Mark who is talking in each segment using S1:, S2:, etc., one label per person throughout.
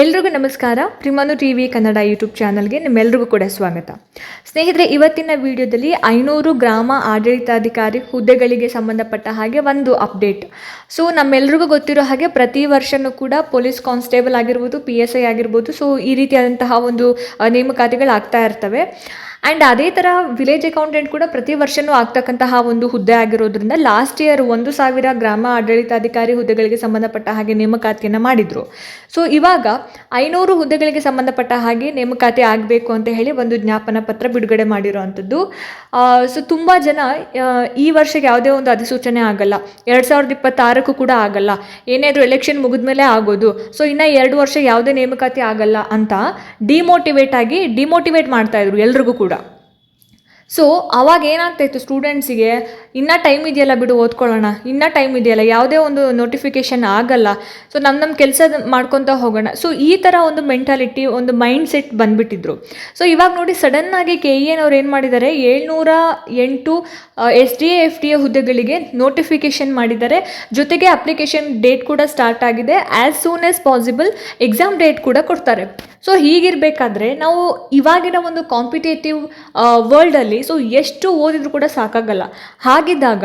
S1: ಎಲ್ರಿಗೂ ನಮಸ್ಕಾರ. ಪ್ರಿಮಾನು ಟಿ ವಿ ಕನ್ನಡ ಯೂಟ್ಯೂಬ್ ಚಾನಲ್ಗೆ ನಿಮ್ಮೆಲ್ರಿಗೂ ಕೂಡ ಸ್ವಾಗತ. ಸ್ನೇಹಿತರೆ, ಇವತ್ತಿನ ವಿಡಿಯೋದಲ್ಲಿ ಐನೂರು ಗ್ರಾಮ ಆಡಳಿತಾಧಿಕಾರಿ ಹುದ್ದೆಗಳಿಗೆ ಸಂಬಂಧಪಟ್ಟ ಹಾಗೆ ಒಂದು ಅಪ್ಡೇಟ್. ಸೊ ನಮ್ಮೆಲ್ರಿಗೂ ಗೊತ್ತಿರೋ ಹಾಗೆ ಪ್ರತಿ ವರ್ಷನೂ ಕೂಡ ಪೊಲೀಸ್ ಕಾನ್ಸ್ಟೇಬಲ್ ಆಗಿರ್ಬೋದು, ಪಿ ಎಸ್ ಐ ಆಗಿರ್ಬೋದು ಸೊ ಈ ರೀತಿಯಾದಂತಹ ಒಂದು ನೇಮಕಾತಿಗಳು ಆಗ್ತಾ ಇರ್ತವೆ. ಆ್ಯಂಡ್ ಅದೇ ಥರ ವಿಲೇಜ್ ಅಕೌಂಟೆಂಟ್ ಕೂಡ ಪ್ರತಿ ವರ್ಷವೂ ಆಗ್ತಕ್ಕಂತಹ ಒಂದು ಹುದ್ದೆ ಆಗಿರೋದ್ರಿಂದ ಲಾಸ್ಟ್ ಇಯರ್ ಒಂದು ಸಾವಿರ ಗ್ರಾಮ ಆಡಳಿತಾಧಿಕಾರಿ ಹುದ್ದೆಗಳಿಗೆ ಸಂಬಂಧಪಟ್ಟ ಹಾಗೆ ನೇಮಕಾತಿಯನ್ನು ಮಾಡಿದರು. ಸೊ ಇವಾಗ ಐನೂರು ಹುದ್ದೆಗಳಿಗೆ ಸಂಬಂಧಪಟ್ಟ ಹಾಗೆ ನೇಮಕಾತಿ ಆಗಬೇಕು ಅಂತ ಹೇಳಿ ಒಂದು ಜ್ಞಾಪನ ಪತ್ರ ಬಿಡುಗಡೆ ಮಾಡಿರೋವಂಥದ್ದು. ಸೊ ತುಂಬ ಜನ ಈ ವರ್ಷಕ್ಕೆ ಯಾವುದೇ ಒಂದು ಅಧಿಸೂಚನೆ ಆಗಲ್ಲ. ಎರಡು ಸಾವಿರದ ಇಪ್ಪತ್ತಾರಕ್ಕೂ ಕೂಡ ಆಗಲ್ಲ. ಏನಾದರೂ ಎಲೆಕ್ಷನ್ ಮುಗಿದ್ಮೇಲೆ ಆಗೋದು. ಸೊ ಇನ್ನು ಎರಡು ವರ್ಷ ಯಾವುದೇ ನೇಮಕಾತಿ ಆಗಲ್ಲ ಅಂತ ಡಿಮೋಟಿವೇಟ್ ಆಗಿ ಡಿಮೋಟಿವೇಟ್ ಮಾಡ್ತಾ ಇದ್ರು ಎಲ್ರಿಗೂ ಕೂಡ. ಸೊ ಅವಾಗ ಏನಾಗ್ತಾಯಿತ್ತು ಸ್ಟೂಡೆಂಟ್ಸಿಗೆ ಇನ್ನೂ ಟೈಮ್ ಇದೆಯಲ್ಲ ಬಿಡು, ಓದ್ಕೊಳ್ಳೋಣ. ಇನ್ನೂ ಟೈಮ್ ಇದೆಯಲ್ಲ, ಯಾವುದೇ ಒಂದು ನೋಟಿಫಿಕೇಷನ್ ಆಗಲ್ಲ. ಸೊ ನಮ್ಮ ನಮ್ಮ ಕೆಲಸ ಮಾಡ್ಕೊತಾ ಹೋಗೋಣ. ಸೊ ಈ ಥರ ಒಂದು ಮೆಂಟಾಲಿಟಿ ಒಂದು ಮೈಂಡ್ ಸೆಟ್ ಬಂದುಬಿಟ್ಟಿದ್ರು. ಸೊ ಇವಾಗ ನೋಡಿ ಸಡನ್ನಾಗಿ ಕೆ ಇ ಎನ್ ಅವ್ರು ಏನು ಮಾಡಿದ್ದಾರೆ? ಏಳ್ನೂರ ಎಂಟು S D F D A ಹುದ್ದೆಗಳಿಗೆ ನೋಟಿಫಿಕೇಷನ್ ಮಾಡಿದ್ದಾರೆ. ಜೊತೆಗೆ ಅಪ್ಲಿಕೇಶನ್ ಡೇಟ್ ಕೂಡ ಸ್ಟಾರ್ಟ್ ಆಗಿದೆ. As soon as possible exam date ಕೂಡ ಕೊಡ್ತಾರೆ. ಸೊ ಹೀಗಿರಬೇಕಾದ್ರೆ ನಾವು ಇವಾಗಿನ ಒಂದು ಕಾಂಪಿಟೇಟಿವ್ ವರ್ಲ್ಡಲ್ಲಿ ಸೊ ಎಷ್ಟು ಓದಿದ್ರು ಕೂಡ ಸಾಕಾಗಲ್ಲ. ಹಾಗಿದ್ದಾಗ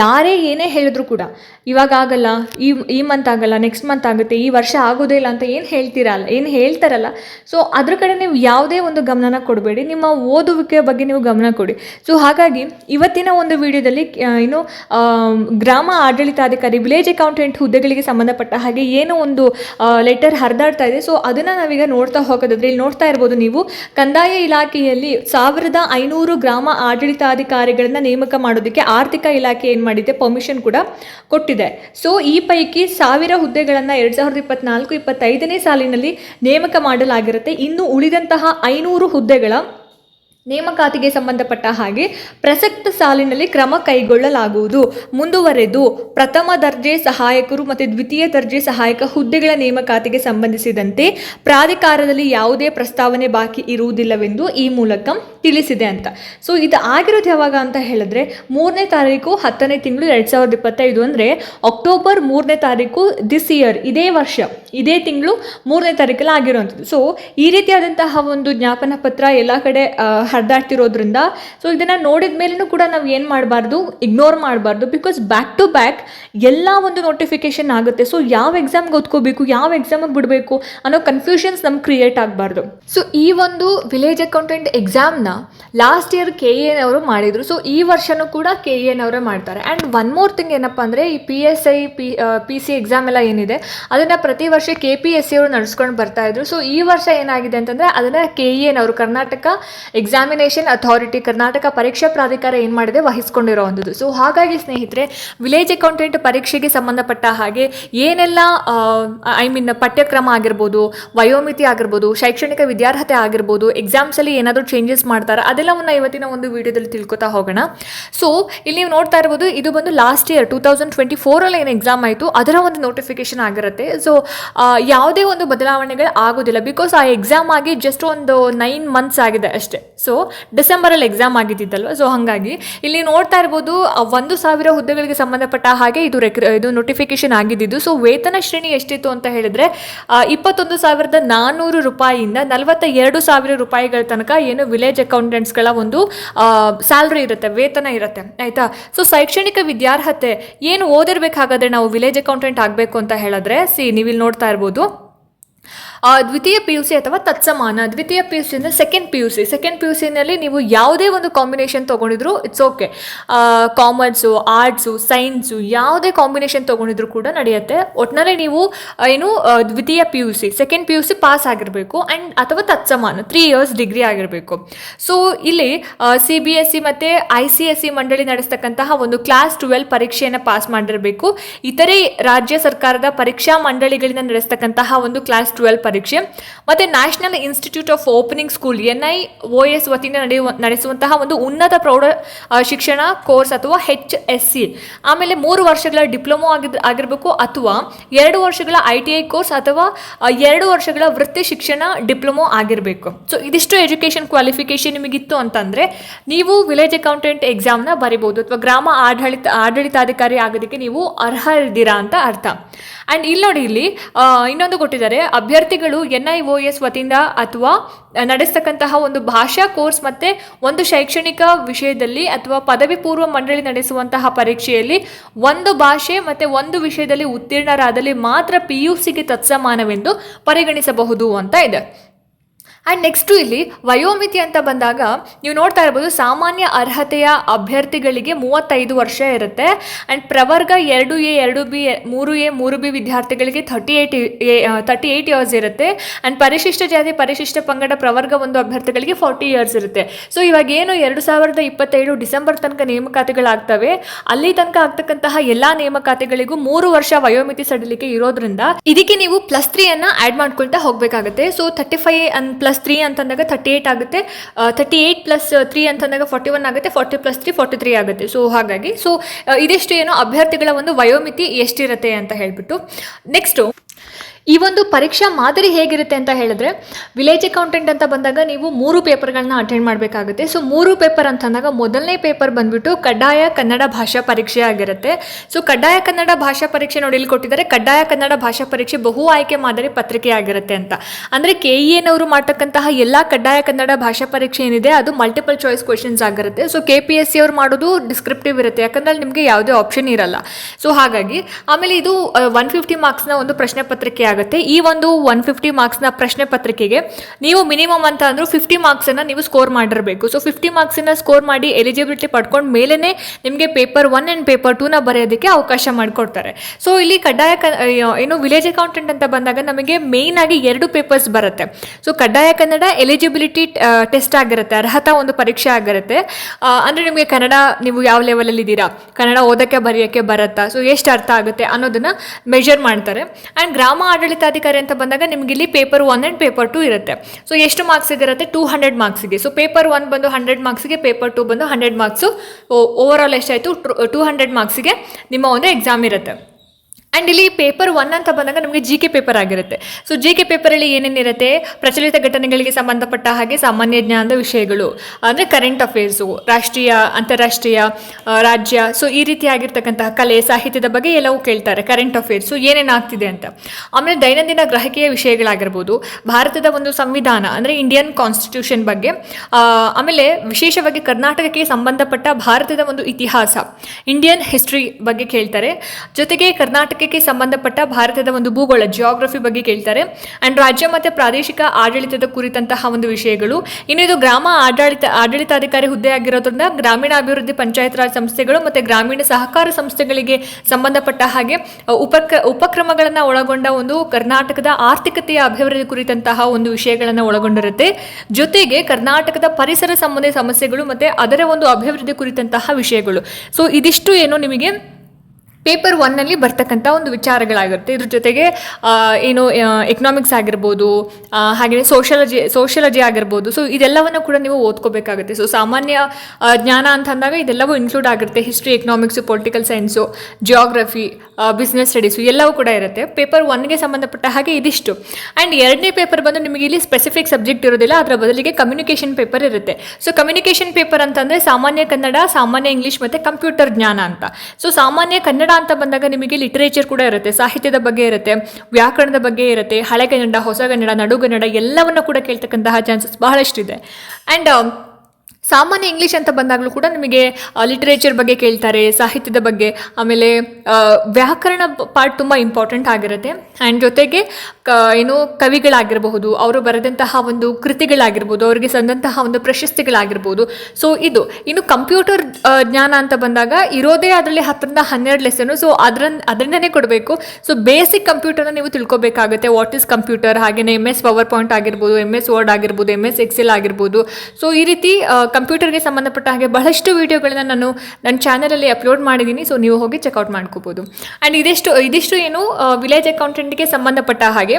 S1: ಯಾರೇ ಏನೇ ಹೇಳಿದ್ರು ಕೂಡ ಇವಾಗ ಆಗಲ್ಲ, ಈ ಈ ಮಂತ್ ಆಗಲ್ಲ ನೆಕ್ಸ್ಟ್ ಮಂತ್ ಆಗುತ್ತೆ, ಈ ವರ್ಷ ಆಗೋದೇ ಇಲ್ಲ ಅಂತ ಏನು ಹೇಳ್ತೀರಲ್ಲ, ಏನು ಹೇಳ್ತಾರಲ್ಲ. ಸೊ ಅದ್ರ ಕಡೆ ನೀವು ಯಾವುದೇ ಒಂದು ಗಮನನ ಕೊಡಬೇಡಿ, ನಿಮ್ಮ ಓದುವಿಕೆ ಬಗ್ಗೆ ನೀವು ಗಮನ ಕೊಡಿ. ಸೊ ಹಾಗಾಗಿ ಇವತ್ತಿನ ಒಂದು ವಿಡಿಯೋದಲ್ಲಿ ಏನು ಗ್ರಾಮ ಆಡಳಿತಾಧಿಕಾರಿ ವಿಲೇಜ್ ಅಕೌಂಟೆಂಟ್ ಹುದ್ದೆಗಳಿಗೆ ಸಂಬಂಧಪಟ್ಟ ಹಾಗೆ ಏನೋ ಒಂದು ಲೆಟರ್ ಹರಿದಾಡ್ತಾ ಇದೆ. ಸೊ ಅದನ್ನು ನಾವೀಗ ನೋಡ್ತಾ ಹೋಗೋದಾದ್ರೆ, ಇಲ್ಲಿ ನೋಡ್ತಾ ಇರ್ಬೋದು ನೀವು, ಕಂದಾಯ ಇಲಾಖೆಯಲ್ಲಿ ಸಾವಿರದ ಐನೂರು ಗ್ರಾಮ ಆಡಳಿತಾಧಿಕಾರಿಗಳನ್ನ ನೇಮಕ ಮಾಡೋದಕ್ಕೆ ಆರ್ಥಿಕ ಇಲಾಖೆ ಮಾಡಿದೆ ಪರ್ಮಿಷನ್ ಕೂಡ ಕೊಟ್ಟಿದೆ. ಸೊ ಈ ಪೈಕಿ ಸಾವಿರ ಹುದ್ದೆಗಳನ್ನು ಎರಡು ಸಾವಿರದ ಇಪ್ಪತ್ನಾಲ್ಕು, ಇಪ್ಪತ್ತೈದನೇ ಸಾಲಿನಲ್ಲಿ ನೇಮಕ ಮಾಡಲಾಗಿರುತ್ತೆ. ಇನ್ನು ಉಳಿದಂತಹ ಐನೂರು ಹುದ್ದೆಗಳ ನೇಮಕಾತಿಗೆ ಸಂಬಂಧಪಟ್ಟ ಹಾಗೆ ಪ್ರಸಕ್ತ ಸಾಲಿನಲ್ಲಿ ಕ್ರಮ ಕೈಗೊಳ್ಳಲಾಗುವುದು. ಮುಂದುವರೆದು ಪ್ರಥಮ ದರ್ಜೆ ಸಹಾಯಕರು ಮತ್ತು ದ್ವಿತೀಯ ದರ್ಜೆ ಸಹಾಯಕ ಹುದ್ದೆಗಳ ನೇಮಕಾತಿಗೆ ಸಂಬಂಧಿಸಿದಂತೆ ಪ್ರಾಧಿಕಾರದಲ್ಲಿ ಯಾವುದೇ ಪ್ರಸ್ತಾವನೆ ಬಾಕಿ ಇರುವುದಿಲ್ಲವೆಂದು ಈ ಮೂಲಕ ತಿಳಿಸಿದೆ ಅಂತ. ಸೊ ಇದು ಆಗಿರೋದು ಯಾವಾಗ ಅಂತ ಹೇಳಿದ್ರೆ ಮೂರನೇ ತಾರೀಕು ಹತ್ತನೇ ತಿಂಗಳು ಎರಡು ಸಾವಿರದ ಇಪ್ಪತ್ತೈದು ಅಂದರೆ ಅಕ್ಟೋಬರ್ ಮೂರನೇ ತಾರೀಕು ದಿಸ್ ಇಯರ್ ಇದೇ ವರ್ಷ, ಇದೇ ತಿಂಗಳು ಮೂರನೇ ತಾರೀಕಲ್ಲಿ ಆಗಿರುವಂಥದ್ದು. ಸೊ ಈ ರೀತಿಯಾದಂತಹ ಒಂದು ಜ್ಞಾಪನ ಪತ್ರ ಎಲ್ಲ ಕಡೆ ಹರಿದಾಡ್ತಿರೋದ್ರಿಂದ. ಸೊ ಇದನ್ನು ನೋಡಿದ ಮೇಲೂ ಕೂಡ ನಾವು ಏನು ಮಾಡಬಾರ್ದು? ಇಗ್ನೋರ್ ಮಾಡಬಾರ್ದು. ಬಿಕಾಸ್ ಬ್ಯಾಕ್ ಟು ಬ್ಯಾಕ್ ಎಲ್ಲ ಒಂದು ನೋಟಿಫಿಕೇಶನ್ ಆಗುತ್ತೆ. ಸೊ ಯಾವ ಎಕ್ಸಾಮ್ಗೆ ಓದ್ಕೋಬೇಕು? ಯಾವ ಎಕ್ಸಾಮಿಗೆ ಬಿಡಬೇಕು? ಅನ್ನೋ ಕನ್ಫ್ಯೂಷನ್ಸ್ ನಮ್ಗೆ ಕ್ರಿಯೇಟ್ ಆಗಬಾರ್ದು. ಸೊ ಈ ಒಂದು ವಿಲೇಜ್ ಅಕೌಂಟೆಂಟ್ ಎಕ್ಸಾಮ್ನ ಲಾಸ್ಟ್ ಇಯರ್ ಕೆ ಎನ್ ಅವರು ಮಾಡಿದರು. ಸೊ ಈ ವರ್ಷನೂ ಕೂಡ ಕೆ ಎನ್ ಅವರೇ ಮಾಡ್ತಾರೆ. ಆ್ಯಂಡ್ ಒನ್ ಮೋರ್ ಥಿಂಗ್ ಏನಪ್ಪ ಅಂದರೆ, ಈ P S I P P C exam ಎಲ್ಲ ಏನಿದೆ, ಅದನ್ನು ಪ್ರತಿ ವರ್ಷ ಕೆ ಪಿ ಎಸ್ ಸಿ ಅವರು ನಡೆಸ್ಕೊಂಡು ಬರ್ತಾ ಇದ್ರು. ಸೊ ಈ ವರ್ಷ ಏನಾಗಿದೆ ಅಂತಂದರೆ, ಅದನ್ನು ಕೆ ಅವರು, ಕರ್ನಾಟಕ ಎಕ್ಸಾಮಿನೇಷನ್ ಅಥಾರಿಟಿ ಕರ್ನಾಟಕ ಪರೀಕ್ಷಾ ಪ್ರಾಧಿಕಾರ ಏನು ಮಾಡಿದೆ? ವಹಿಸ್ಕೊಂಡಿರುವಂಥದ್ದು ಸೊ ಹಾಗಾಗಿ ಸ್ನೇಹಿತರೆ ವಿಲೇಜ್ ಅಕೌಂಟೆಂಟ್ ಪರೀಕ್ಷೆಗೆ ಸಂಬಂಧಪಟ್ಟ ಹಾಗೆ ಏನೆಲ್ಲ ಐ ಮೀನ್ ಪಠ್ಯಕ್ರಮ ಆಗಿರ್ಬೋದು, ವಯೋಮಿತಿ ಆಗಿರ್ಬೋದು, ಶೈಕ್ಷಣಿಕ ವಿದ್ಯಾರ್ಹತೆ ಆಗಿರ್ಬೋದು ಎಕ್ಸಾಮ್ಸಲ್ಲಿ ಏನಾದರೂ ಚೇಂಜಸ್ ಮಾಡ್ತಾರೆ, ಅದೆಲ್ಲವನ್ನು ಇವತ್ತಿನ ಒಂದು ವಿಡಿಯೋದಲ್ಲಿ ತಿಳ್ಕೊತಾ ಹೋಗೋಣ. ಸೊ ಇಲ್ಲಿ ನೀವು ನೋಡ್ತಾ ಇರ್ಬೋದು, ಇದು ಬಂದು last year two thousand twenty ಫೋರಲ್ಲಿ ಏನು ಎಕ್ಸಾಮ್ ಆಯಿತು, ಅದರ ಒಂದು ನೋಟಿಫಿಕೇಶನ್ ಆಗಿರುತ್ತೆ. ಸೊ ಯಾವುದೇ ಒಂದು ಬದಲಾವಣೆಗಳು ಆಗೋದಿಲ್ಲ. ಬಿಕಾಸ್ ಆ ಎಕ್ಸಾಮ್ ಆಗಿ ಜಸ್ಟ್ ಒಂದು ನೈನ್ ಮಂತ್ಸ್ ಆಗಿದೆ ಅಷ್ಟೇ. ಸೊ ಡಿಸೆಂಬರಲ್ಲಿ ಎಕ್ಸಾಮ್ ಆಗಿದ್ದಿದ್ದಲ್ವ ಸೊ ಹಾಗಾಗಿ ಇಲ್ಲಿ ನೋಡ್ತಾ ಇರ್ಬೋದು ಒಂದು ಸಾವಿರ ಹುದ್ದೆಗಳಿಗೆ ಸಂಬಂಧಪಟ್ಟ ಹಾಗೆ ಇದು ರೆಕ್ ಇದು ನೋಟಿಫಿಕೇಶನ್ ಆಗಿದ್ದಿದ್ದು. ಸೊ ವೇತನ ಶ್ರೇಣಿ ಎಷ್ಟಿತ್ತು ಅಂತ ಹೇಳಿದ್ರೆ ಇಪ್ಪತ್ತೊಂದು ಸಾವಿರದ ನಾನ್ನೂರು ರೂಪಾಯಿಯಿಂದ ನಲವತ್ತ ಎರಡು ಸಾವಿರ ರೂಪಾಯಿಗಳ ತನಕ ಏನು ವಿಲೇಜ್ ಅಕೌಂಟೆಂಟ್ಸ್ಗಳ ಒಂದು ಸ್ಯಾಲ್ರಿ ಇರುತ್ತೆ, ವೇತನ ಇರುತ್ತೆ. ಆಯಿತಾ? ಸೊ ಶೈಕ್ಷಣಿಕ ವಿದ್ಯಾರ್ಹತೆ ಏನು ಓದಿರ್ಬೇಕಾಗಾದ್ರೆ ನಾವು ವಿಲೇಜ್ ಅಕೌಂಟೆಂಟ್ ಆಗಬೇಕು ಅಂತ ಹೇಳಿದ್ರೆ ಸಿ ನೀವಿಲ್ಲಿ ನೋಡ್ತಾ ಇರ್ಬೋದು. ದ್ವಿತೀಯ ಪಿ ಯು ಸಿ ಅಥವಾ ತತ್ಸಮಾನ, ದ್ವಿತೀಯ ಪಿ ಯು ಸಿ ಅಂದರೆ second P U C second P U ಸಿನಲ್ಲಿ ನೀವು ಯಾವುದೇ ಒಂದು combination ತೊಗೊಂಡಿದ್ರು it's okay commerce arts science ಯಾವುದೇ ಕಾಂಬಿನೇಷನ್ ತೊಗೊಂಡಿದ್ರು ಕೂಡ ನಡೆಯುತ್ತೆ. ಒಟ್ಟಿನಲ್ಲಿ ನೀವು ಏನು ದ್ವಿತೀಯ P U C second P U C pass ಆಗಿರಬೇಕು ಆ್ಯಂಡ್ ಅಥವಾ ತತ್ಸಮಾನ ತ್ರೀ ಇಯರ್ಸ್ ಡಿಗ್ರಿ ಆಗಿರಬೇಕು. ಸೊ ಇಲ್ಲಿ ಸಿ ಬಿ ಎಸ್ ಸಿ ಮತ್ತು ಐ ಸಿ ಎಸ್ ಸಿ ಮಂಡಳಿ ನಡೆಸ್ತಕ್ಕಂತಹ ಒಂದು ಕ್ಲಾಸ್ ಟ್ವೆಲ್ ಪರೀಕ್ಷೆಯನ್ನು ಪಾಸ್ ಮಾಡಿರಬೇಕು. ಇತರೆ ರಾಜ್ಯ ಸರ್ಕಾರದ ಪರೀಕ್ಷಾ ಮಂಡಳಿಗಳಿಂದ ನಡೆಸ್ತಕ್ಕಂತಹ ಒಂದು ಕ್ಲಾಸ್ ಟ್ವೆಲ್ ಪರೀಕ್ಷೆ ಮತ್ತು national institute of opening school N I O S ವತಿಯಿಂದ ನಡೆಯುವ, ನಡೆಸುವಂತಹ ಒಂದು ಉನ್ನತ ಪ್ರೌಢ ಶಿಕ್ಷಣ ಕೋರ್ಸ್ ಅಥವಾ ಹೆಚ್ ಎಸ್ ಸಿ ಆಮೇಲೆ ಮೂರು ವರ್ಷಗಳ ಡಿಪ್ಲೊಮೊ ಆಗಿದ್, ಆಗಿರಬೇಕು ಅಥವಾ ಎರಡು ವರ್ಷಗಳ ಐ ಟಿ ಐ ಕೋರ್ಸ್ ಅಥವಾ ಎರಡು ವರ್ಷಗಳ ವೃತ್ತಿ ಶಿಕ್ಷಣ ಡಿಪ್ಲೊಮೊ ಆಗಿರಬೇಕು. ಸೊ ಇದಿಷ್ಟು ಎಜುಕೇಷನ್ ಕ್ವಾಲಿಫಿಕೇಷನ್ ನಿಮಗಿತ್ತು ಅಂತಂದರೆ, ನೀವು ವಿಲೇಜ್ ಅಕೌಂಟೆಂಟ್ ಎಕ್ಸಾಮ್ನ ಬರಿಬೋದು ಅಥವಾ ಗ್ರಾಮ ಆಡಳಿತ, ಆಡಳಿತಾಧಿಕಾರಿ ಆಗೋದಕ್ಕೆ ನೀವು ಅರ್ಹ ಇದ್ದೀರಾ ಅಂತ ಅರ್ಥ. ಆ್ಯಂಡ್ ಇಲ್ಲಿ ನೋಡಿ ಇಲ್ಲಿ ಇನ್ನೊಂದು ಕೊಟ್ಟಿದ್ದಾರೆ ಅಭ್ಯರ್ಥಿಗಳು ಎನ್ ಐ ಒ ಎಸ್ ವತಿಯಿಂದ ಅಥವಾ ನಡೆಸ್ತಕ್ಕಂತಹ ಒಂದು ಭಾಷಾ ಕೋರ್ಸ್ ಮತ್ತು ಒಂದು ಶೈಕ್ಷಣಿಕ ವಿಷಯದಲ್ಲಿ ಅಥವಾ ಪದವಿ ಪೂರ್ವ ಮಂಡಳಿ ನಡೆಸುವಂತಹ ಪರೀಕ್ಷೆಯಲ್ಲಿ ಒಂದು ಭಾಷೆ ಮತ್ತು ಒಂದು ವಿಷಯದಲ್ಲಿ ಉತ್ತೀರ್ಣರಾದಲ್ಲಿ ಮಾತ್ರ ಪಿ ಯು ಸಿಗೆ ತತ್ಸಮಾನವೆಂದು ಪರಿಗಣಿಸಬಹುದು ಅಂತ ಇದೆ. ಆ್ಯಂಡ್ ನೆಕ್ಸ್ಟು ಇಲ್ಲಿ, ವಯೋಮಿತಿ ಅಂತ ಬಂದಾಗ, ನೀವು ನೋಡ್ತಾ ಇರ್ಬೋದು, ಸಾಮಾನ್ಯ ಅರ್ಹತೆಯ ಅಭ್ಯರ್ಥಿಗಳಿಗೆ ಮೂವತ್ತೈದು ವರ್ಷ ಇರುತ್ತೆ. ಆ್ಯಂಡ್ ಪ್ರವರ್ಗ ಎರಡು ಎ, ಎರಡು ಬಿ, ಮೂರು ಎ, ಮೂರು ಬಿ ವಿದ್ಯಾರ್ಥಿಗಳಿಗೆ thirty eight thirty eight years ಇರುತ್ತೆ. ಆ್ಯಂಡ್ ಪರಿಶಿಷ್ಟ ಜಾತಿ, ಪರಿಶಿಷ್ಟ ಪಂಗಡ ಪ್ರವರ್ಗ ಒಂದು ಅಭ್ಯರ್ಥಿಗಳಿಗೆ ಫಾರ್ಟಿ ಇಯರ್ಸ್ ಇರುತ್ತೆ. ಸೊ ಇವಾಗ ಏನು ಎರಡು ಸಾವಿರದ ಇಪ್ಪತ್ತೈದು ಡಿಸೆಂಬರ್ ತನಕ ನೇಮಕಾತಿಗಳಾಗ್ತವೆ? ಅಲ್ಲಿ ತನಕ ಆಗ್ತಕ್ಕಂತಹ ಎಲ್ಲ ನೇಮಕಾತಿಗಳಿಗೂ ಮೂರು ವರ್ಷ ವಯೋಮಿತಿ ಸಡಿಲಿಕೆ ಇರೋದ್ರಿಂದ ಇದಕ್ಕೆ ನೀವು ಪ್ಲಸ್ ತ್ರೀಯನ್ನು ಆ್ಯಡ್ ಮಾಡ್ಕೊಳ್ತಾ ಹೋಗಬೇಕಾಗುತ್ತೆ. ಸೊ ತರ್ಟಿ ಫೈವ್ ಅನ್ ಪ್ಲಸ್ ತ್ರೀ ಅಂತಂದಾಗ ತರ್ಟಿ ಏಯ್ಟ್ ಆಗುತ್ತೆ. ತರ್ಟಿ ಏಯ್ಟ್ ಪ್ಲಸ್ ತ್ರೀ ಅಂತಂದಾಗ ಫಾರ್ಟಿ ಒನ್ ಆಗುತ್ತೆ. Forty plus three forty three ಆಗುತ್ತೆ. ಸೊ ಹಾಗಾಗಿ ಸೊ ಇದಿಷ್ಟು ಏನು ಅಭ್ಯರ್ಥಿಗಳ ಒಂದು ವಯೋಮಿತಿ ಎಷ್ಟಿರುತ್ತೆ ಅಂತ ಹೇಳ್ಬಿಟ್ಟು. ನೆಕ್ಸ್ಟು ಈ ಒಂದು ಪರೀಕ್ಷಾ ಮಾದರಿ ಹೇಗಿರುತ್ತೆ ಅಂತ ಹೇಳಿದ್ರೆ ವಿಲೇಜ್ ಅಕೌಂಟೆಂಟ್ ಅಂತ ಬಂದಾಗ ನೀವು ಮೂರು ಪೇಪರ್ಗಳನ್ನ ಅಟೆಂಡ್ ಮಾಡಬೇಕಾಗುತ್ತೆ. ಸೊ ಮೂರು ಪೇಪರ್ ಅಂತಂದಾಗ ಮೊದಲನೇ ಪೇಪರ್ ಬಂದ್ಬಿಟ್ಟು ಕಡ್ಡಾಯ ಕನ್ನಡ ಭಾಷಾ ಪರೀಕ್ಷೆ ಆಗಿರುತ್ತೆ. ಸೊ ಕಡ್ಡಾಯ ಕನ್ನಡ ಭಾಷಾ ಪರೀಕ್ಷೆ ನೋಡಿ ಇಲ್ಲಿ ಕೊಟ್ಟಿದ್ದಾರೆ. ಕಡ್ಡಾಯ ಕನ್ನಡ ಭಾಷಾ ಪರೀಕ್ಷೆ ಬಹು ಆಯ್ಕೆ ಮಾದರಿ ಪತ್ರಿಕೆ ಆಗಿರುತ್ತೆ ಅಂತ. ಅಂದರೆ ಕೆ ಇ ಎನವರು ಮಾಡ್ತಕ್ಕಂತಹ ಎಲ್ಲ ಕಡ್ಡಾಯ ಕನ್ನಡ ಭಾಷಾ ಪರೀಕ್ಷೆ ಏನಿದೆ, ಅದು ಮಲ್ಟಿಪಲ್ ಚಾಯ್ಸ್ ಕ್ವಶನ್ಸ್ ಆಗಿರುತ್ತೆ. So K P S C ಅವ್ರು ಮಾಡೋದು ಡಿಸ್ಕ್ರಿಪ್ಟಿವ್ ಇರುತ್ತೆ. ಯಾಕಂದ್ರೆ ನಿಮಗೆ ಯಾವುದೇ ಆಪ್ಷನ್ ಇರಲ್ಲ. ಸೊ ಹಾಗಾಗಿ ಆಮೇಲೆ ಇದು ಒನ್ ಫಿಫ್ಟಿ ಮಾರ್ಕ್ಸ್ನ ಒಂದು ಪ್ರಶ್ನೆ ಪತ್ರಿಕೆ ಆಗುತ್ತೆ. ಈ ಒಂದು ಒನ್ ಫಿಫ್ಟಿ ಮಾರ್ಕ್ಸ್ನ ಪ್ರಶ್ನೆ ಪತ್ರಿಕೆಗೆ ನೀವು ಮಿನಿಮಮ್ ಅಂತ ಅಂದರೂ ಫಿಫ್ಟಿ ಮಾರ್ಕ್ಸನ್ನು ನೀವು ಸ್ಕೋರ್ ಮಾಡಿರಬೇಕು. ಸೊ ಫಿಫ್ಟಿ ಮಾರ್ಕ್ಸನ್ನು ಸ್ಕೋರ್ ಮಾಡಿ ಎಲಿಜಿಬಿಲಿಟಿ ಪಡ್ಕೊಂಡು ಮೇಲೇ ನಿಮಗೆ ಪೇಪರ್ ಒನ್ ಆ್ಯಂಡ್ ಪೇಪರ್ ಟೂನ ಬರೆಯೋದಕ್ಕೆ ಅವಕಾಶ ಮಾಡಿಕೊಡ್ತಾರೆ. ಸೊ ಇಲ್ಲಿ ಕಡ್ಡಾಯ ಏನು ವಿಲೇಜ್ ಅಕೌಂಟೆಂಟ್ ಅಂತ ಬಂದಾಗ ನಮಗೆ ಮೇಯ್ನ್ ಆಗಿ ಎರಡು ಪೇಪರ್ಸ್ ಬರುತ್ತೆ. ಸೊ ಕಡ್ಡಾಯ ಕನ್ನಡ ಎಲಿಜಿಬಿಲಿಟಿ ಟೆಸ್ಟ್ ಆಗಿರುತ್ತೆ, ಅರ್ಹತಾ ಒಂದು ಪರೀಕ್ಷೆ ಆಗಿರುತ್ತೆ. ಅಂದ್ರೆ ನಿಮಗೆ ಕನ್ನಡ ನೀವು ಯಾವ ಲೆವೆಲಲ್ಲಿ ಇದ್ದೀರಾ? ಕನ್ನಡ ಓದಕ್ಕೆ, ಬರೆಯೋಕ್ಕೆ ಬರುತ್ತಾ? ಸೊ ಎಷ್ಟು ಅರ್ಥ ಆಗುತ್ತೆ ಅನ್ನೋದನ್ನ ಮೆಜರ್ ಮಾಡ್ತಾರೆ. ಆ್ಯಂಡ್ ಗ್ರಾಮ ಆಡಳಿತಾಧಿಕಾರಿ ಅಂತ ಬಂದಾಗ ನಿಮ್ಗೆ ಇಲ್ಲಿ paper one and paper two ಇರುತ್ತೆ. ಸೊ ಎಷ್ಟು ಮಾರ್ಕ್ಸಿಗೆ ಇರುತ್ತೆ ಟೂ ಹಂಡ್ರೆಡ್ ಮಾರ್ಕ್ಸಿಗೆ ಸೊ ಪೇಪರ್ ಒನ್ ಬಂದು ಹಂಡ್ರೆಡ್ ಮಾರ್ಕ್ಸಿಗೆ ಪೇಪರ್ ಟು ಬಂದು ಹಂಡ್ರೆಡ್ ಮಾರ್ಕ್ಸು ಓವರ್ ಆಲ್ ಎಷ್ಟಾಯಿತು? ಟೂ ಹಂಡ್ರೆಡ್ ಮಾರ್ಕ್ಸಿಗೆ ನಿಮ್ಮ ಒಂದು ಎಕ್ಸಾಮ್ ಇರುತ್ತೆ. ಆ್ಯಂಡ್ ಇಲ್ಲಿ ಪೇಪರ್ ಒನ್ ಅಂತ ಬಂದಾಗ ನಮಗೆ ಜಿ ಕೆ ಪೇಪರ್ ಆಗಿರುತ್ತೆ. ಸೊ ಜಿ ಕೆ ಪೇಪರಲ್ಲಿ ಏನೇನಿರುತ್ತೆ ಪ್ರಚಲಿತ ಘಟನೆಗಳಿಗೆ ಸಂಬಂಧಪಟ್ಟ ಹಾಗೆ ಸಾಮಾನ್ಯ ಜ್ಞಾನದ ವಿಷಯಗಳು. ಅಂದರೆ ಕರೆಂಟ್ ಅಫೇರ್ಸು ರಾಷ್ಟ್ರೀಯ, ಅಂತಾರಾಷ್ಟ್ರೀಯ ರಾಜ್ಯ. ಸೊ ಈ ರೀತಿ ಆಗಿರ್ತಕ್ಕಂತಹ ಕಲೆ, ಸಾಹಿತ್ಯದ ಬಗ್ಗೆ ಎಲ್ಲವೂ ಕೇಳ್ತಾರೆ ಕರೆಂಟ್ ಅಫೇರ್ಸು ಏನೇನಾಗ್ತಿದೆ ಅಂತ. ಆಮೇಲೆ ದೈನಂದಿನ ಗ್ರಹಿಕೆಯ ವಿಷಯಗಳಾಗಿರ್ಬೋದು, ಭಾರತದ ಒಂದು ಸಂವಿಧಾನ, ಅಂದರೆ ಇಂಡಿಯನ್ ಕಾನ್ಸ್ಟಿಟ್ಯೂಷನ್ ಬಗ್ಗೆ ಆಮೇಲೆ ವಿಶೇಷವಾಗಿ ಕರ್ನಾಟಕಕ್ಕೆ ಸಂಬಂಧಪಟ್ಟ ಭಾರತದ ಒಂದು ಇತಿಹಾಸ ಇಂಡಿಯನ್ ಹಿಸ್ಟ್ರಿ ಬಗ್ಗೆ ಕೇಳ್ತಾರೆ. ಜೊತೆಗೆ ಕರ್ನಾಟಕಕ್ಕೆ ಸಂಬಂಧಪಟ್ಟ ಭಾರತದ ಒಂದು ಭೂಗೋಳ ಜಿಯೋಗ್ರಫಿ ಬಗ್ಗೆ ಕೇಳ್ತಾರೆ. ಅಂಡ್ ರಾಜ್ಯ ಮತ್ತು ಪ್ರಾದೇಶಿಕ ಆಡಳಿತದ ಕುರಿತಂತಹ ಒಂದು ವಿಷಯಗಳು. ಇನ್ನು ಇದು ಗ್ರಾಮ ಆಡಳಿತ, ಆಡಳಿತಾಧಿಕಾರಿ ಹುದ್ದೆ ಆಗಿರೋದ್ರಿಂದ ಗ್ರಾಮೀಣಾಭಿವೃದ್ಧಿ ಪಂಚಾಯತ್ ರಾಜ್ ಸಂಸ್ಥೆಗಳು ಮತ್ತು ಗ್ರಾಮೀಣ ಸಹಕಾರ ಸಂಸ್ಥೆಗಳಿಗೆ ಸಂಬಂಧಪಟ್ಟ ಹಾಗೆ ಉಪಕ್ರ ಉಪಕ್ರಮಗಳನ್ನು ಒಳಗೊಂಡ ಒಂದು ಕರ್ನಾಟಕದ ಆರ್ಥಿಕತೆಯ ಅಭಿವೃದ್ಧಿ ಕುರಿತಂತಹ ಒಂದು ವಿಷಯಗಳನ್ನು ಒಳಗೊಂಡಿರುತ್ತೆ. ಜೊತೆಗೆ ಕರ್ನಾಟಕದ ಪರಿಸರ ಸಂಬಂಧಿ ಸಮಸ್ಯೆಗಳು ಮತ್ತು ಅದರ ಒಂದು ಅಭಿವೃದ್ಧಿ ಕುರಿತಂತಹ ವಿಷಯಗಳು. ಸೊ ಇದಿಷ್ಟು ಏನು ನಿಮಗೆ ಪೇಪರ್ ಒನ್ನಲ್ಲಿ ಬರ್ತಕ್ಕಂಥ ಒಂದು ವಿಚಾರಗಳಾಗಿರುತ್ತೆ ಇದ್ರ ಜೊತೆಗೆ ಏನು ಎಕನಾಮಿಕ್ಸ್ ಆಗಿರ್ಬೋದು ಹಾಗೆಯೇ ಸೋಷಿಯಲಜಿ ಸೋಷಲಜಿ ಆಗಿರ್ಬೋದು. ಸೊ ಇದೆಲ್ಲವನ್ನು ಕೂಡ ನೀವು ಓದ್ಕೋಬೇಕಾಗುತ್ತೆ. ಸೊ ಸಾಮಾನ್ಯ ಜ್ಞಾನ ಅಂತ ಅಂದಾಗ ಇದೆಲ್ಲವೂ ಇನ್ಕ್ಲೂಡ್ ಆಗಿರುತ್ತೆ history economics political science geography business studies ಎಲ್ಲವೂ ಕೂಡ ಇರುತ್ತೆ. ಪೇಪರ್ ಒನ್ಗೆ ಸಂಬಂಧಪಟ್ಟ ಹಾಗೆ ಇದಿಷ್ಟು. ಆ್ಯಂಡ್ ಎರಡನೇ ಪೇಪರ್ ಬಂದು ನಿಮಗೆ ಇಲ್ಲಿ ಸ್ಪೆಸಿಫಿಕ್ ಸಬ್ಜೆಕ್ಟ್ ಇರೋದಿಲ್ಲ. ಅದರ ಬದಲಿಗೆ ಕಮ್ಯುನಿಕೇಷನ್ ಪೇಪರ್ ಇರುತ್ತೆ. ಸೊ ಕಮ್ಯುನಿಕೇಷನ್ ಪೇಪರ್ ಅಂತಂದರೆ ಸಾಮಾನ್ಯ ಕನ್ನಡ, ಸಾಮಾನ್ಯ ಇಂಗ್ಲೀಷ್ ಮತ್ತು ಕಂಪ್ಯೂಟರ್ ಜ್ಞಾನ ಅಂತ. ಸೊ ಸಾಮಾನ್ಯ ಕನ್ನಡ ಅಂತ ಬಂದಾಗ ನಿಮಗೆ ಲಿಟರೇಚರ್ ಕೂಡ ಇರುತ್ತೆ, ಸಾಹಿತ್ಯದ ಬಗ್ಗೆ ಇರುತ್ತೆ, ವ್ಯಾಕರಣದ ಬಗ್ಗೆ ಇರುತ್ತೆ ಹಳೆಗನ್ನಡ ಹೊಸಗನ್ನಡ ನಡುಗನ್ನಡ ಎಲ್ಲವನ್ನು ಕೂಡ ಕೇಳ್ತಕ್ಕಂತಹ ಚಾನ್ಸಸ್ ಬಹಳಷ್ಟಿದೆ. ಆ್ಯಂಡ್ ಸಾಮಾನ್ಯ ಇಂಗ್ಲೀಷ್ ಅಂತ ಬಂದಾಗಲೂ ಕೂಡ ನಿಮಗೆ ಲಿಟರೇಚರ್ ಬಗ್ಗೆ ಕೇಳ್ತಾರೆ, ಸಾಹಿತ್ಯದ ಬಗ್ಗೆ, ಆಮೇಲೆ ವ್ಯಾಕರಣ ಪಾರ್ಟ್ ತುಂಬ ಇಂಪಾರ್ಟೆಂಟ್ ಆಗಿರುತ್ತೆ. ಆ್ಯಂಡ್ ಜೊತೆಗೆ, ಕ, ಏನು ಕವಿಗಳಾಗಿರಬಹುದು, ಅವರು ಬರೆದಂತಹ ಒಂದು ಕೃತಿಗಳಾಗಿರ್ಬೋದು ಅವರಿಗೆ ಸಂದಂತಹ ಒಂದು ಪ್ರಶಸ್ತಿಗಳಾಗಿರ್ಬೋದು ಸೊ ಇದು, ಇನ್ನು ಕಂಪ್ಯೂಟರ್ ಜ್ಞಾನ ಅಂತ ಬಂದಾಗ ಇರೋದೇ ಅದರಲ್ಲಿ ಹತ್ತರಿಂದ ಹನ್ನೆರಡು ಲೆಸನು ಸೊ ಅದರ ಅದರಿಂದನೇ ಕೊಡಬೇಕು. ಸೊ ಬೇಸಿಕ್ ಕಂಪ್ಯೂಟರ್ನ ನೀವು ತಿಳ್ಕೊಬೇಕಾಗುತ್ತೆ. ವಾಟ್ ಈಸ್ ಕಂಪ್ಯೂಟರ್ ಹಾಗೆಯೇ ಎಂ ಎಸ್ ಪವರ್ ಪಾಯಿಂಟ್ ಆಗಿರ್ಬೋದು ಎಂ ಎಸ್ ವರ್ಡ್ ಆಗಿರ್ಬೋದು ಎಂ ಎಸ್ ಎಕ್ಸೆಲ್ ಆಗಿರ್ಬೋದು. ಸೊ ಈ ರೀತಿ ಕಂಪ್ಯೂಟರ್ಗೆ ಸಂಬಂಧಪಟ್ಟ ಹಾಗೆ ಬಹಳಷ್ಟು ವೀಡಿಯೋಗಳನ್ನ ನಾನು ನನ್ನ ಚಾನಲಲ್ಲಿ ಅಪ್ಲೋಡ್ ಮಾಡಿದ್ದೀನಿ ಸೊ ನೀವು ಹೋಗಿ ಚೆಕ್ಔಟ್ ಮಾಡ್ಕೋಬೋದು. ಆ್ಯಂಡ್ ಇದಿಷ್ಟು ಇದಿಷ್ಟು ಏನು ವಿಲೇಜ್ ಅಕೌಂಟೆಂಟ್ಗೆ ಸಂಬಂಧಪಟ್ಟ ಹಾಗೆ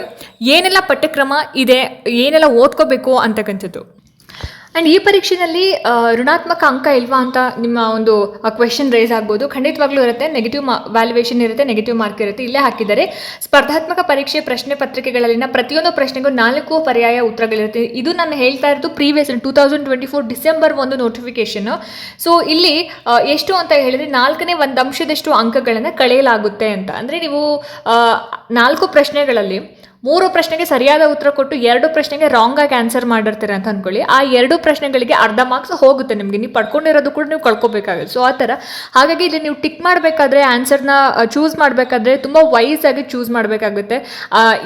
S1: ಏನೆಲ್ಲ ಪಠ್ಯಕ್ರಮ ಇದೆ, ಏನೆಲ್ಲ ಓದ್ಕೋಬೇಕು ಅಂತಕ್ಕಂಥದ್ದು. ಆ್ಯಂಡ್ ಈ ಪರೀಕ್ಷೆಯಲ್ಲಿ ಋಣಾತ್ಮಕ ಅಂಕ ಇಲ್ವಾ ಅಂತ ನಿಮ್ಮ ಒಂದು ಕ್ವೆಶನ್ ರೇಸ್ ಆಗ್ಬೋದು. ಖಂಡಿತವಾಗ್ಲೂ ಇರುತ್ತೆ. ನೆಗೆಟಿವ್ ವ್ಯಾಲ್ಯೂಯೇಷನ್ ಇರುತ್ತೆ ನೆಗೆಟಿವ್ ಮಾರ್ಕ್ ಇರುತ್ತೆ. ಇಲ್ಲೇ ಹಾಕಿದ್ದಾರೆ. ಸ್ಪರ್ಧಾತ್ಮಕ ಪರೀಕ್ಷೆ ಪ್ರಶ್ನೆ ಪತ್ರಿಕೆಗಳಲ್ಲಿನ ಪ್ರತಿಯೊಂದು ಪ್ರಶ್ನೆಗೂ ನಾಲ್ಕು ಪರ್ಯಾಯ ಉತ್ತರಗಳಿರುತ್ತೆ. ಇದು ನಾನು ಹೇಳ್ತಾ ಇರೋದು previous two thousand twenty four December ಒಂದು ನೋಟಿಫಿಕೇಶನ್ ಸೊ ಇಲ್ಲಿ ಎಷ್ಟು ಅಂತ ಹೇಳಿದ್ರೆ ನಾಲ್ಕನೇ ಒಂದು ಅಂಶದಷ್ಟು ಅಂಕಗಳನ್ನು ಕಳೆಯಲಾಗುತ್ತೆ ಅಂತ. ಅಂದರೆ ನೀವು ನಾಲ್ಕು ಪ್ರಶ್ನೆಗಳಲ್ಲಿ ಮೂರು ಪ್ರಶ್ನೆಗೆ ಸರಿಯಾದ ಉತ್ತರ ಕೊಟ್ಟು ಎರಡು ಪ್ರಶ್ನೆಗೆ ರಾಂಗ್ ಆಗಿ ಆನ್ಸರ್ ಮಾಡಿರ್ತೀರ ಅಂತ ಅನ್ಕೊಳ್ಳಿ. ಆ ಎರಡು ಪ್ರಶ್ನೆಗಳಿಗೆ ಅರ್ಧ ಮಾರ್ಕ್ಸ್ ಹೋಗುತ್ತೆ ನಿಮಗೆ. ನೀವು ಪಡ್ಕೊಂಡಿರೋದು ಕೂಡ ನೀವು ಕಳ್ಕೊಬೇಕಾಗುತ್ತೆ. ಸೊ ಆ ಥರ. ಹಾಗಾಗಿ ಇಲ್ಲಿ ನೀವು ಟಿಕ್ ಮಾಡಬೇಕಾದ್ರೆ ಆನ್ಸರ್ನ ಚೂಸ್ ಮಾಡಬೇಕಾದ್ರೆ ತುಂಬ ವೈಸ್ ಆಗಿ ಚೂಸ್ ಮಾಡಬೇಕಾಗುತ್ತೆ.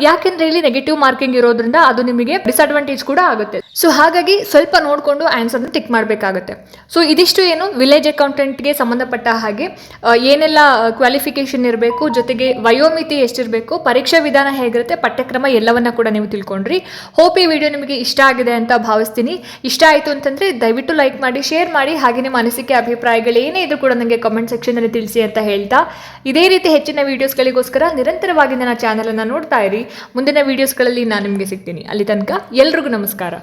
S1: ಯಾಕೆಂದರೆ ಇಲ್ಲಿ ನೆಗೆಟಿವ್ ಮಾರ್ಕಿಂಗ್ ಇರೋದ್ರಿಂದ ಅದು ನಿಮಗೆ ಡಿಸ್ಅಡ್ವಾಂಟೇಜ್ ಕೂಡ ಆಗುತ್ತೆ. ಸೊ ಹಾಗಾಗಿ ಸ್ವಲ್ಪ ನೋಡಿಕೊಂಡು ಆನ್ಸರ್ನ ಟಿಕ್ ಮಾಡಬೇಕಾಗುತ್ತೆ. ಸೊ ಇದಿಷ್ಟು ಏನು ವಿಲೇಜ್ ಅಕೌಂಟೆಂಟ್ಗೆ ಸಂಬಂಧಪಟ್ಟ ಹಾಗೆ ಏನೆಲ್ಲ ಕ್ವಾಲಿಫಿಕೇಶನ್ ಇರಬೇಕು, ಜೊತೆಗೆ ವಯೋಮಿತಿ ಎಷ್ಟಿರಬೇಕು, ಪರೀಕ್ಷಾ ವಿಧಾನ ಹೇಗಿರುತ್ತೆ, ಪಠ್ಯಕ್ರಮ ಎಲ್ಲವನ್ನ ಕೂಡ ನೀವು ತಿಳ್ಕೊಂಡ್ರಿ. ಹೋಪ್ ಈ ವಿಡಿಯೋ ನಿಮಗೆ ಇಷ್ಟ ಆಗಿದೆ ಅಂತ ಭಾವಿಸ್ತೀನಿ. ಇಷ್ಟ ಆಯಿತು ಅಂತಂದರೆ ದಯವಿಟ್ಟು ಲೈಕ್ ಮಾಡಿ ಶೇರ್ ಮಾಡಿ, ಹಾಗೆ ನಿಮ್ಮ ಅನಿಸಿಕೆ, ಅಭಿಪ್ರಾಯಗಳು ಏನೇ ಇದ್ರೂ ಕೂಡ ನನಗೆ ಕಮೆಂಟ್ ಸೆಕ್ಷನಲ್ಲಿ ತಿಳಿಸಿ ಅಂತ ಹೇಳ್ತಾ. ಇದೇ ರೀತಿ ಹೆಚ್ಚಿನ ವೀಡಿಯೋಸ್ಗಳಿಗೋಸ್ಕರ ನಿರಂತರವಾಗಿ ನನ್ನ ಚಾನಲನ್ನು ನೋಡ್ತಾ ಇರಿ. ಮುಂದಿನ ವೀಡಿಯೋಸ್ಗಳಲ್ಲಿ ನಾನು ನಿಮಗೆ ಸಿಗ್ತೀನಿ. ಅಲ್ಲಿ ತನಕ ಎಲ್ರಿಗೂ ನಮಸ್ಕಾರ.